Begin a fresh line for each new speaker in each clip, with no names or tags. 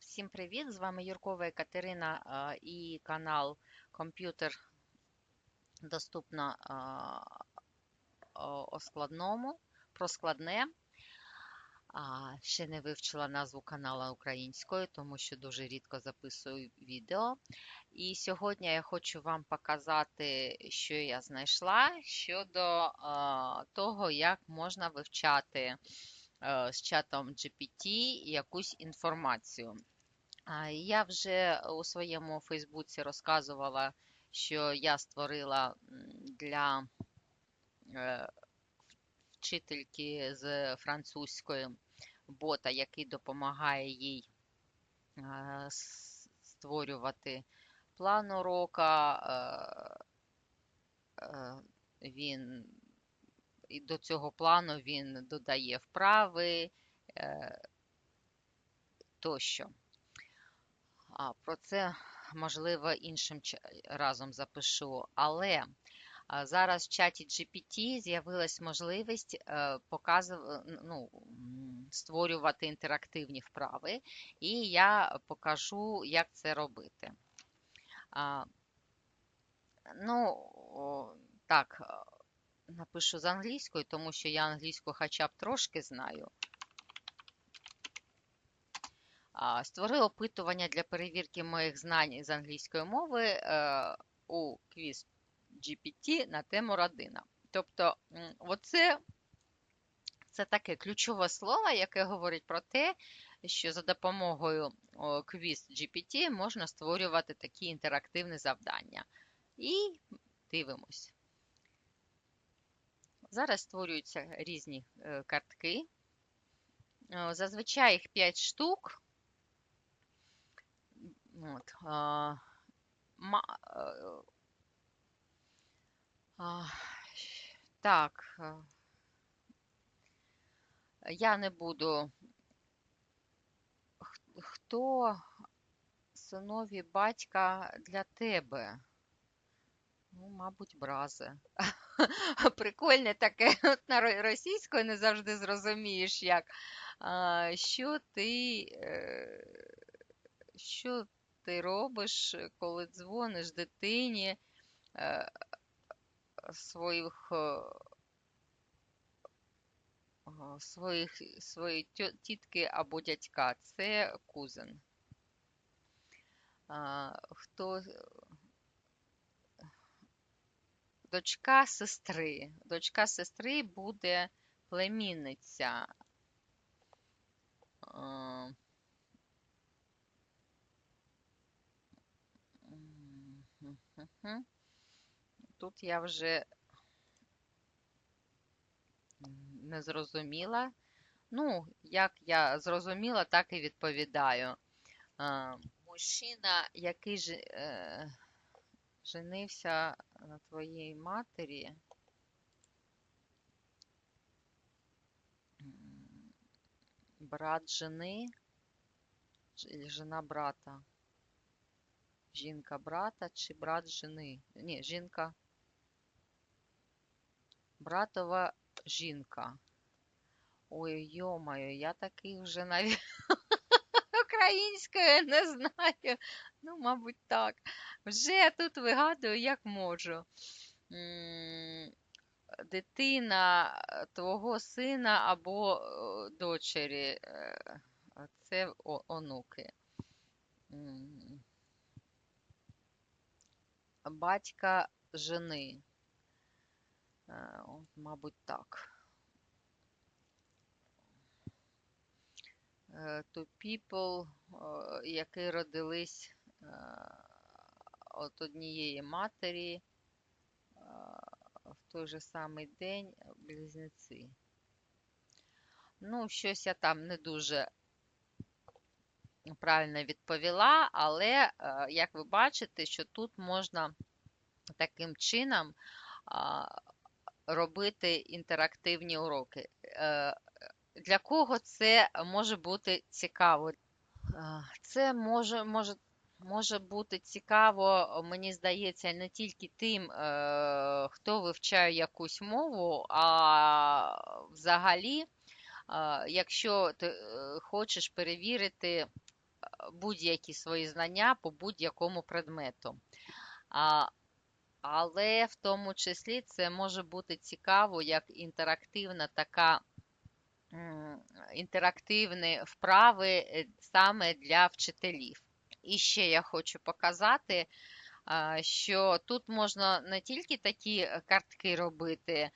Всім привіт! З вами Юркова Катерина і канал Комп'ютер доступно о складному, про складне. Ще не вивчила назву каналу українською, тому що дуже рідко записую відео. І сьогодні я хочу вам показати, що я знайшла щодо того, як можна вивчати з чатом GPT якусь інформацію. Я вже у своєму Фейсбуці розказувала, що я створила для е, вчительки з французької бота, який допомагає їй е, створювати план урока. е, е, Він і до цього плану він додає вправи е, тощо. А, про це, можливо, іншим разом запишу. Але зараз в чаті GPT з'явилась можливість е, показу- ну, створювати інтерактивні вправи, і я покажу, як це робити. А, ну, так, напишу з англійською, тому що я англійську хоча б трошки знаю. А, Створи опитування для перевірки моїх знань з англійської мови е, у квіз GPT на тему родина. Тобто, оце це таке ключове слово, яке говорить про те, що за допомогою квіз GPT можна створювати такі інтерактивні завдання. І дивимось. Зараз створюються різні е, картки. Е, Зазвичай їх 5 штук. От, е, так, я не буду. Хто синові батька для тебе? Ну, мабуть, брази. Прикольне таке, от на російською не завжди зрозумієш, як. Що ти, е, що ти робиш, коли дзвониш дитині е, своїх, е, своїх, своєї тітки або дядька? Це кузен. Хто дочка сестри. Дочка сестри буде племінниця. Тут я вже не зрозуміла. Ну, як я зрозуміла, так і відповідаю. Мужчина, який е, женився на твоїй матері. Брат жени или жена брата? Жінка брата чи брат жени? Ні, жінка. Братова жінка. Ой, йомаю, я таких вже навіть українською не знаю. Ну, мабуть, так. Вже тут вигадую, як можу. Дитина е, твого сина або е, дочері. е, Це онуки. Батька жени. Мабуть, так. To people, е, які родились е, от однієї матері е, в той же самий день близнеці. Ну, щось я там не дуже правильно відповіла, але як ви бачите, що тут можна таким чином робити інтерактивні уроки. Для кого це може бути цікаво? Це може, може, може бути цікаво, мені здається, не тільки тим, е, хто вивчає якусь мову, а взагалі, е, якщо ти е, хочеш перевірити будь-які свої знання по будь-якому предмету. Але в тому числі це може бути цікаво як інтерактивна така інтерактивні вправи е, саме для вчителів. І ще я хочу показати, що тут можна не тільки такі картки робити,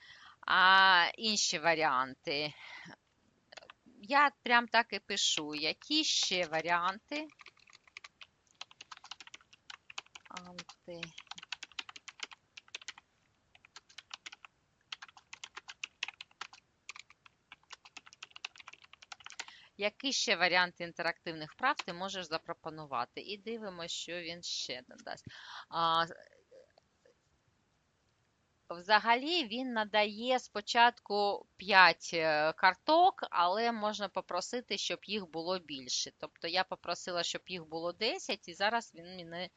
а інші варіанти. Я прям так і пишу, які ще варіанти. Анти. Які ще варіанти інтерактивних вправ ти можеш запропонувати? І дивимося, що він ще надасть. Взагалі він надає спочатку 5 е, карток, але можна попросити, щоб їх було більше. Тобто я попросила, щоб їх було 10, і зараз він мені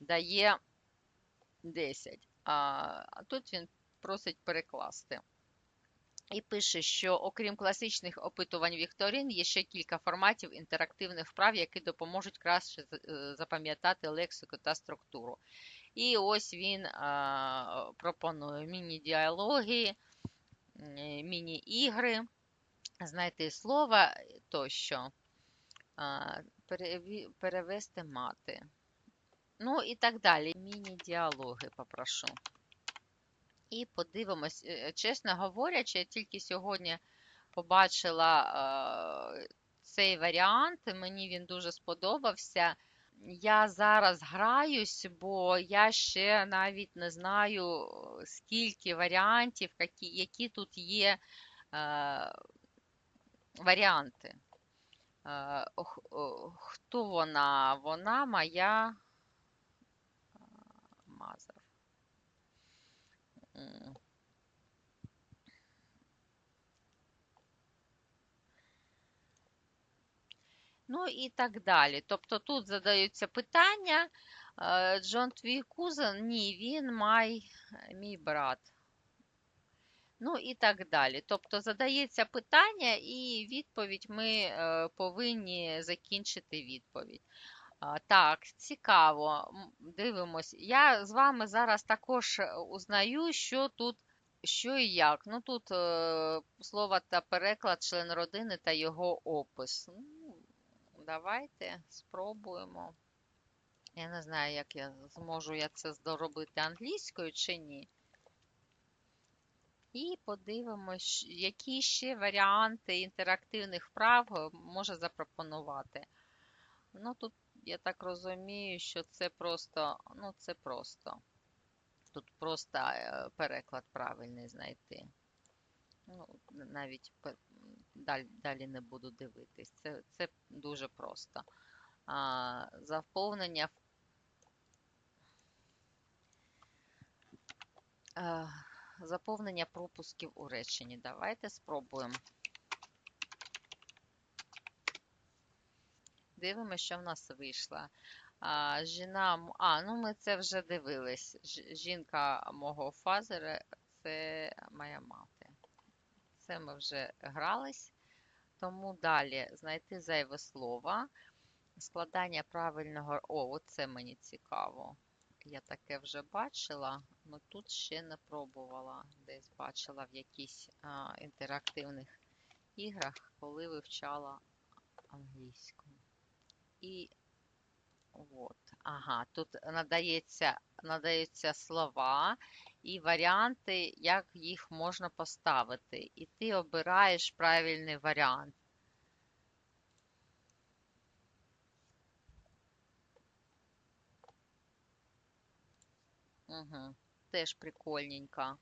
дає 10. А тут він просить перекласти. І пише, що окрім класичних опитувань Вікторін, є ще кілька форматів інтерактивних вправ, які допоможуть краще е, запам'ятати лексику та структуру. І ось він а, пропонує міні-діалоги, міні-ігри, знайти слова тощо, а, перевести мати. Ну і так далі. Міні-діалоги попрошу. І подивимось, е, чесно говорячи, я тільки сьогодні побачила е, цей варіант, мені він дуже сподобався. Я зараз граюсь, бо я ще навіть не знаю, скільки варіантів, які які тут є е, варіанти. Е, Хто вона? Вона моя Ну і так далі. Тобто тут задаються питання. Е, Джон твій кузен? Ні, він май, мій брат. Ну і так далі. Тобто задається питання, і відповідь ми е, повинні закінчити відповідь. Так, цікаво. Дивимось. Я з вами зараз також узнаю, що тут, що і як. Ну тут е, слово та переклад, член родини та його опис. Ну, Давайте спробуємо. Я не знаю, як я зможу я це зробити англійською чи ні. І подивимось, які ще варіанти інтерактивних вправ може запропонувати. Ну, тут я так розумію, що це просто, ну, це просто. Тут просто е, переклад правильний знайти. Ну, Навіть далі не буду дивитись. Це це дуже просто. А, Заповнення а, заповнення пропусків у реченні. Давайте спробуємо. Дивимося, що в нас вийшло. А, жіна, а, ну ми це вже дивились. Жінка мого фазера це моя мати. Це ми вже грались. Тому далі знайти зайве слово. Складання правильного. О, оце мені цікаво. Я таке вже бачила, але тут ще не пробувала. Десь бачила в якихось інтерактивних іграх, коли вивчала англійську. І от, ага, тут надається, надаються слова і варіанти, як їх можна поставити. І ти обираєш правильний варіант. Угу. Теж прикольненько.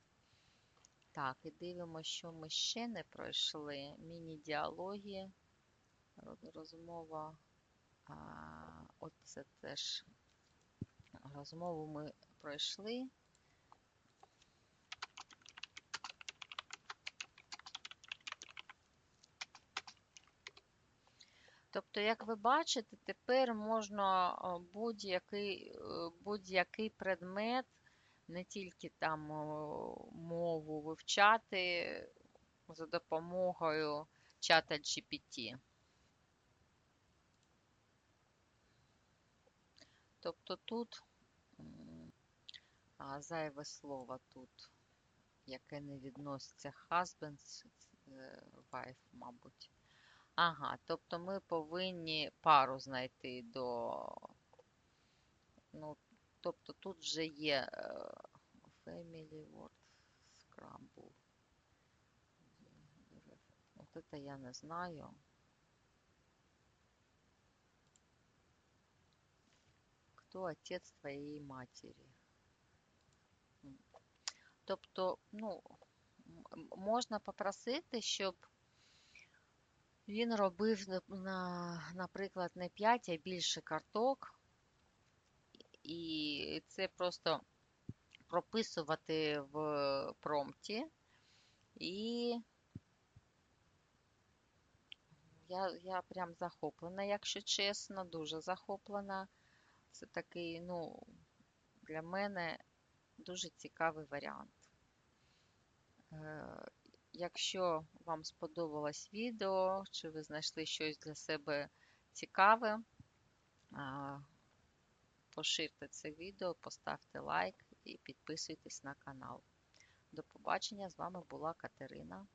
Так, і дивимося, що ми ще не пройшли. Міні-діалоги, розмова. Оце теж розмову ми пройшли. Тобто, як ви бачите, тепер можна будь-який е, будь-який предмет, не тільки там мову вивчати за допомогою чата GPT. Тобто тут а, зайве слово тут, яке не відноситься husbands, е, wife, мабуть. Ага, тобто ми повинні пару знайти до. Ну, тобто тут вже є е, family word scramble. Вот это я не знаю. Хто отець твоєї матері? Тобто, ну, можна попросити, щоб він робив, на- на, наприклад, не 5, а більше карток. І це просто прописувати в промпті. І я, я прям захоплена, якщо чесно, дуже захоплена. Це такий, ну, для мене дуже цікавий варіант. Е, Якщо вам сподобалось відео, чи ви знайшли щось для себе цікаве, поширте це відео, поставте лайк і підписуйтесь на канал. До побачення! З вами була Катерина.